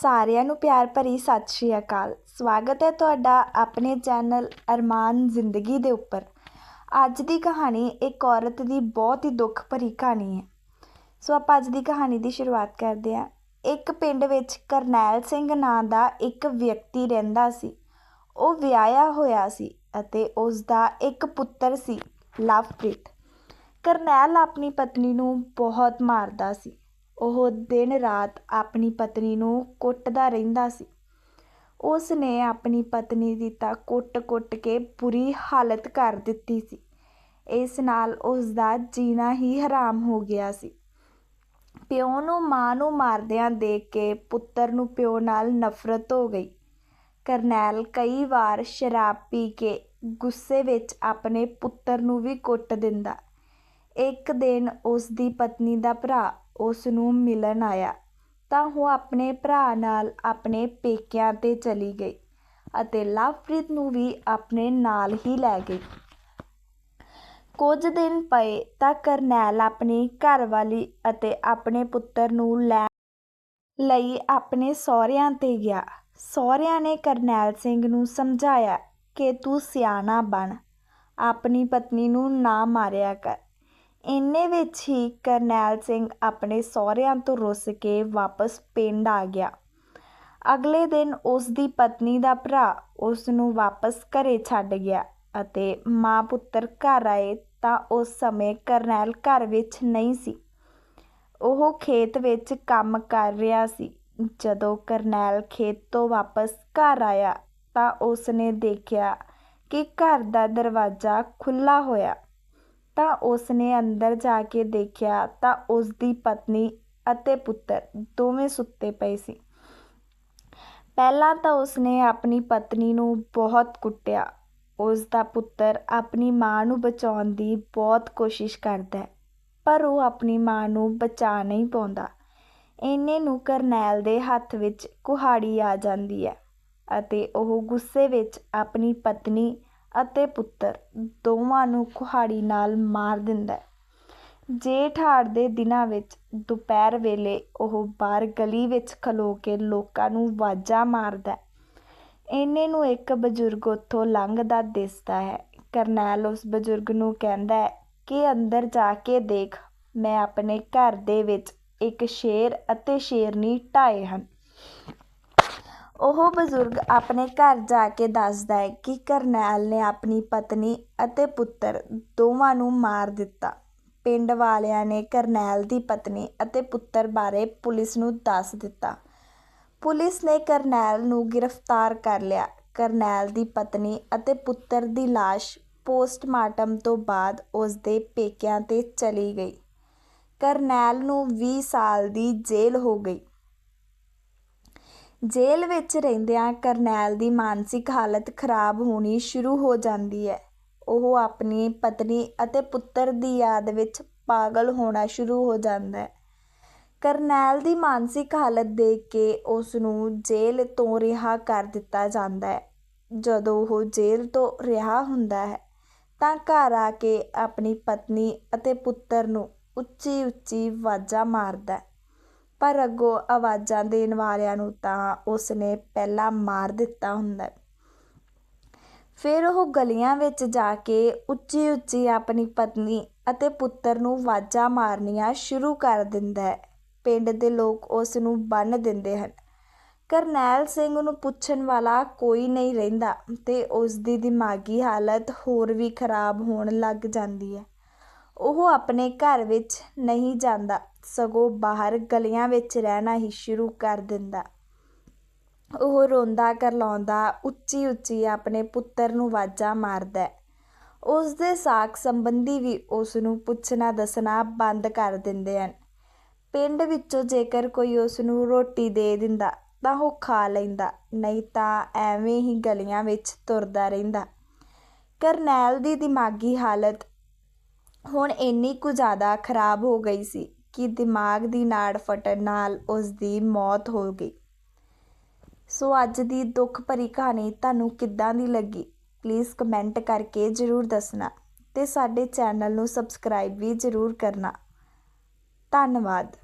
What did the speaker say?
ਸਾਰਿਆਂ ਨੂੰ ਪਿਆਰ ਭਰੀ ਸਤਿ ਸ਼੍ਰੀ ਅਕਾਲ। ਸਵਾਗਤ ਹੈ ਤੁਹਾਡਾ ਆਪਣੇ ਚੈਨਲ ਅਰਮਾਨ ਜ਼ਿੰਦਗੀ ਦੇ ਉੱਪਰ। ਅੱਜ ਦੀ ਕਹਾਣੀ ਇੱਕ ਔਰਤ ਦੀ ਬਹੁਤ ਹੀ ਦੁੱਖ ਭਰੀ ਕਹਾਣੀ ਹੈ। ਸੋ ਆਪਾਂ ਅੱਜ ਦੀ ਕਹਾਣੀ ਦੀ ਸ਼ੁਰੂਆਤ ਕਰਦੇ ਹਾਂ। ਇੱਕ ਪਿੰਡ ਵਿੱਚ ਕਰਨੈਲ ਸਿੰਘ ਨਾਂ ਦਾ ਇੱਕ ਵਿਅਕਤੀ ਰਹਿੰਦਾ ਸੀ। ਉਹ ਵਿਆਹਿਆ ਹੋਇਆ ਸੀ ਅਤੇ ਉਸ ਦਾ ਇੱਕ ਪੁੱਤਰ ਸੀ ਲਵਪ੍ਰੀਤ। ਕਰਨੈਲ ਆਪਣੀ ਪਤਨੀ ਨੂੰ ਬਹੁਤ ਮਾਰਦਾ ਸੀ। ਉਹ ਦਿਨ ਰਾਤ ਆਪਣੀ ਪਤਨੀ ਨੂੰ ਕੁੱਟਦਾ ਰਹਿੰਦਾ ਸੀ। ਉਸ ਨੇ ਆਪਣੀ ਪਤਨੀ ਦੀ ਤਾਂ ਕੁੱਟ-ਕੁੱਟ ਕੇ ਬੁਰੀ ਹਾਲਤ ਕਰ ਦਿੱਤੀ ਸੀ। ਇਸ ਨਾਲ ਉਸ ਦਾ ਜੀਣਾ ਹੀ ਹਰਾਮ ਹੋ ਗਿਆ ਸੀ। ਪਿਓ ਨੂੰ ਮਾਂ ਨੂੰ ਮਾਰਦਿਆਂ ਦੇਖ ਕੇ ਪੁੱਤਰ ਨੂੰ ਪਿਓ ਨਾਲ ਨਫ਼ਰਤ ਹੋ ਗਈ। ਕਰਨੈਲ ਕਈ ਵਾਰ ਸ਼ਰਾਬ ਪੀ ਕੇ ਗੁੱਸੇ ਵਿੱਚ ਆਪਣੇ ਪੁੱਤਰ ਨੂੰ ਵੀ ਕੁੱਟ ਦਿੰਦਾ। ਇੱਕ ਦਿਨ ਉਸ ਦੀ ਪਤਨੀ ਦਾ ਭਰਾ ਉਸ ਨੂੰ ਮਿਲਣ ਆਇਆ, ਤਾਂ ਉਹ ਆਪਣੇ ਭਰਾ ਨਾਲ ਆਪਣੇ ਪੇਕਿਆਂ 'ਤੇ ਚਲੀ ਗਈ ਅਤੇ ਲਵਪ੍ਰੀਤ ਨੂੰ ਵੀ ਆਪਣੇ ਨਾਲ ਹੀ ਲੈ ਗਈ। ਕੁਝ ਦਿਨ ਪਏ ਤਾਂ ਕਰਨੈਲ ਆਪਣੀ ਘਰਵਾਲੀ ਅਤੇ ਆਪਣੇ ਪੁੱਤਰ ਨੂੰ ਲੈ ਲਈ ਆਪਣੇ ਸਹੁਰਿਆਂ 'ਤੇ ਗਿਆ। ਸਹੁਰਿਆਂ ਨੇ ਕਰਨੈਲ ਸਿੰਘ ਨੂੰ ਸਮਝਾਇਆ ਕਿ ਤੂੰ ਸਿਆਣਾ ਬਣ, ਆਪਣੀ ਪਤਨੀ ਨੂੰ ਨਾ ਮਾਰਿਆ ਕਰ। ਇੰਨੇ ਵਿੱਚ ਹੀ ਕਰਨੈਲ ਸਿੰਘ ਆਪਣੇ ਸਹੁਰਿਆਂ ਤੋਂ ਰੁੱਸ ਕੇ ਵਾਪਸ ਪਿੰਡ ਆ ਗਿਆ। ਅਗਲੇ ਦਿਨ ਉਸ ਦੀ ਪਤਨੀ ਦਾ ਭਰਾ ਉਸ ਨੂੰ ਵਾਪਸ ਘਰੇ ਛੱਡ ਗਿਆ ਅਤੇ ਮਾਂ ਪੁੱਤਰ ਘਰ ਆਏ ਤਾਂ ਉਸ ਸਮੇਂ ਕਰਨੈਲ ਘਰ ਵਿੱਚ ਨਹੀਂ ਸੀ। ਉਹ ਖੇਤ ਵਿੱਚ ਕੰਮ ਕਰ ਰਿਹਾ ਸੀ। ਜਦੋਂ ਕਰਨੈਲ ਖੇਤ ਤੋਂ ਵਾਪਸ ਘਰ ਆਇਆ ਤਾਂ ਉਸ ਨੇ ਦੇਖਿਆ ਕਿ ਘਰ ਦਾ ਦਰਵਾਜ਼ਾ ਖੁੱਲਾ ਹੋਇਆ। ਤਾਂ ਉਸ ਨੇ ਅੰਦਰ ਜਾ ਕੇ ਦੇਖਿਆ ਤਾਂ ਉਸ ਦੀ ਪਤਨੀ ਅਤੇ ਪੁੱਤਰ ਦੋਵੇਂ ਸੁੱਤੇ ਪਏ ਸੀ। ਪਹਿਲਾਂ ਤਾਂ ਉਸ ਨੇ ਆਪਣੀ ਪਤਨੀ ਨੂੰ ਬਹੁਤ ਕੁੱਟਿਆ। ਉਸ ਦਾ ਪੁੱਤਰ ਆਪਣੀ ਮਾਂ ਨੂੰ ਬਚਾਉਣ ਦੀ ਬਹੁਤ ਕੋਸ਼ਿਸ਼ ਕਰਦਾ ਹੈ, ਪਰ ਉਹ ਆਪਣੀ ਮਾਂ ਨੂੰ ਬਚਾ ਨਹੀਂ ਪਾਉਂਦਾ। ਇੰਨੇ ਨੂੰ ਕਰਨੈਲ ਦੇ ਹੱਥ ਵਿੱਚ ਕੁਹਾੜੀ ਆ ਜਾਂਦੀ ਹੈ ਅਤੇ ਉਹ ਗੁੱਸੇ ਵਿੱਚ ਆਪਣੀ ਪਤਨੀ ਅਤੇ ਪੁੱਤਰ ਦੋਵਾਂ ਨੂੰ ਕੁਹਾੜੀ ਨਾਲ ਮਾਰ ਦਿੰਦਾ ਜੇਠ ਹਾੜ ਦੇ ਦਿਨਾਂ ਵਿੱਚ ਦੁਪਹਿਰ ਵੇਲੇ ਉਹ ਬਾਹਰ ਗਲੀ ਵਿੱਚ ਖਲੋ ਕੇ ਲੋਕਾਂ ਨੂੰ ਵਾਜਾਂ ਮਾਰਦਾ ਇੰਨੇ ਨੂੰ ਇੱਕ ਬਜ਼ੁਰਗ ਉੱਥੋਂ ਲੰਘਦਾ ਦਿਸਦਾ ਹੈ। ਕਰਨੈਲ ਉਸ ਬਜ਼ੁਰਗ ਨੂੰ ਕਹਿੰਦਾ ਹੈ ਕਿ ਅੰਦਰ ਜਾ ਕੇ ਦੇਖ, ਮੈਂ ਆਪਣੇ ਘਰ ਦੇ ਵਿੱਚ ਇੱਕ ਸ਼ੇਰ ਅਤੇ ਸ਼ੇਰਨੀ ਢਾਏ ਹਨ। ਉਹ ਬਜ਼ੁਰਗ ਆਪਣੇ ਘਰ ਜਾ ਕੇ ਦੱਸਦਾ ਹੈ ਕਿ ਕਰਨੈਲ ਨੇ ਆਪਣੀ ਪਤਨੀ ਅਤੇ ਪੁੱਤਰ ਦੋਵਾਂ ਨੂੰ ਮਾਰ ਦਿੱਤਾ। ਪਿੰਡ ਵਾਲਿਆਂ ਨੇ ਕਰਨੈਲ ਦੀ ਪਤਨੀ ਅਤੇ ਪੁੱਤਰ ਬਾਰੇ ਪੁਲਿਸ ਨੂੰ ਦੱਸ ਦਿੱਤਾ। ਪੁਲਿਸ ਨੇ ਕਰਨੈਲ ਨੂੰ ਗ੍ਰਿਫਤਾਰ ਕਰ ਲਿਆ। ਕਰਨੈਲ ਦੀ ਪਤਨੀ ਅਤੇ ਪੁੱਤਰ ਦੀ ਲਾਸ਼ ਪੋਸਟਮਾਰਟਮ ਤੋਂ ਬਾਅਦ ਉਸ ਦੇ ਪੇਕਿਆਂ 'ਤੇ ਚਲੀ ਗਈ। ਕਰਨੈਲ ਨੂੰ 20 ਸਾਲ ਦੀ ਜੇਲ੍ਹ ਹੋ ਗਈ। ਜੇਲ੍ਹ ਵਿੱਚ ਰਹਿੰਦਿਆਂ ਕਰਨੈਲ ਦੀ ਮਾਨਸਿਕ ਹਾਲਤ ਖਰਾਬ ਹੋਣੀ ਸ਼ੁਰੂ ਹੋ ਜਾਂਦੀ ਹੈ। ਉਹ ਆਪਣੀ ਪਤਨੀ ਅਤੇ ਪੁੱਤਰ ਦੀ ਯਾਦ ਵਿੱਚ ਪਾਗਲ ਹੋਣਾ ਸ਼ੁਰੂ ਹੋ ਜਾਂਦਾ ਹੈ। ਕਰਨੈਲ ਦੀ ਮਾਨਸਿਕ ਹਾਲਤ ਦੇਖ ਕੇ ਉਸ ਨੂੰ ਜੇਲ੍ਹ ਤੋਂ ਰਿਹਾ ਕਰ ਦਿੱਤਾ ਜਾਂਦਾ ਹੈ। ਜਦੋਂ ਉਹ ਜੇਲ੍ਹ ਤੋਂ ਰਿਹਾ ਹੁੰਦਾ ਹੈ, ਤਾਂ ਘਰ ਆ ਕੇ ਆਪਣੀ ਪਤਨੀ ਅਤੇ ਪੁੱਤਰ ਨੂੰ ਉੱਚੀ ਉੱਚੀ ਵਾਜਾਂ ਮਾਰਦਾ ਪਰ ਅੱਗੋਂ ਆਵਾਜ਼ਾਂ ਦੇਣ ਵਾਲਿਆਂ ਨੂੰ ਤਾਂ ਉਸ ਨੇ ਪਹਿਲਾਂ ਮਾਰ ਦਿੱਤਾ ਹੁੰਦਾ ਫਿਰ ਉਹ ਗਲੀਆਂ ਵਿੱਚ ਜਾ ਕੇ ਉੱਚੀ ਉੱਚੀ ਆਪਣੀ ਪਤਨੀ ਅਤੇ ਪੁੱਤਰ ਨੂੰ ਆਵਾਜ਼ਾਂ ਮਾਰਨੀਆਂ ਸ਼ੁਰੂ ਕਰ ਦਿੰਦਾ ਹੈ। ਪਿੰਡ ਦੇ ਲੋਕ ਉਸ ਨੂੰ ਬੰਨ ਦਿੰਦੇ ਹਨ। ਕਰਨੈਲ ਸਿੰਘ ਨੂੰ ਪੁੱਛਣ ਵਾਲਾ ਕੋਈ ਨਹੀਂ ਰਹਿੰਦਾ ਤੇ ਉਸ ਦੀ ਦਿਮਾਗੀ ਹਾਲਤ ਹੋਰ ਵੀ ਖਰਾਬ ਹੋਣ ਲੱਗ ਜਾਂਦੀ ਹੈ। ਉਹ ਆਪਣੇ ਘਰ ਵਿੱਚ ਨਹੀਂ ਜਾਂਦਾ, ਸਗੋਂ ਬਾਹਰ ਗਲੀਆਂ ਵਿੱਚ ਰਹਿਣਾ ਹੀ ਸ਼ੁਰੂ ਕਰ ਦਿੰਦਾ। ਉਹ ਰੋਂਦਾ ਕਰਲਾਉਂਦਾ ਉੱਚੀ ਉੱਚੀ ਆਪਣੇ ਪੁੱਤਰ ਨੂੰ ਵਾਜਾਂ ਮਾਰਦਾ ਉਸ ਦੇ ਸਾਖ ਸੰਬੰਧੀ ਵੀ ਉਸ ਨੂੰ ਪੁੱਛਣਾ ਦੱਸਣਾ ਬੰਦ ਕਰ ਦਿੰਦੇ ਹਨ। ਪਿੰਡ ਵਿੱਚੋਂ ਜੇਕਰ ਕੋਈ ਉਸ ਨੂੰ ਰੋਟੀ ਦੇ ਦਿੰਦਾ ਤਾਂ ਉਹ ਖਾ ਲੈਂਦਾ, ਨਹੀਂ ਤਾਂ ਐਵੇਂ ਹੀ ਗਲੀਆਂ ਵਿੱਚ ਤੁਰਦਾ ਰਹਿੰਦਾ। ਕਰਨੈਲ ਦੀ ਦਿਮਾਗੀ ਹਾਲਤ ਹੁਣ ਇੰਨੀ ਕੁ ਜ਼ਿਆਦਾ ਖਰਾਬ ਹੋ ਗਈ ਸੀ ਕਿ ਦਿਮਾਗ ਦੀ ਨਾੜ ਫਟਣ ਨਾਲ ਉਸ ਦੀ ਮੌਤ ਹੋ ਗਈ। ਸੋ ਅੱਜ ਦੀ ਦੁੱਖ ਭਰੀ ਕਹਾਣੀ ਤੁਹਾਨੂੰ ਕਿੱਦਾਂ ਦੀ ਲੱਗੀ? ਪਲੀਜ਼ ਕਮੈਂਟ ਕਰਕੇ ਜ਼ਰੂਰ ਦੱਸਣਾ ਤੇ ਸਾਡੇ ਚੈਨਲ ਨੂੰ ਸਬਸਕ੍ਰਾਈਬ ਵੀ ਜ਼ਰੂਰ ਕਰਨਾ। ਧੰਨਵਾਦ।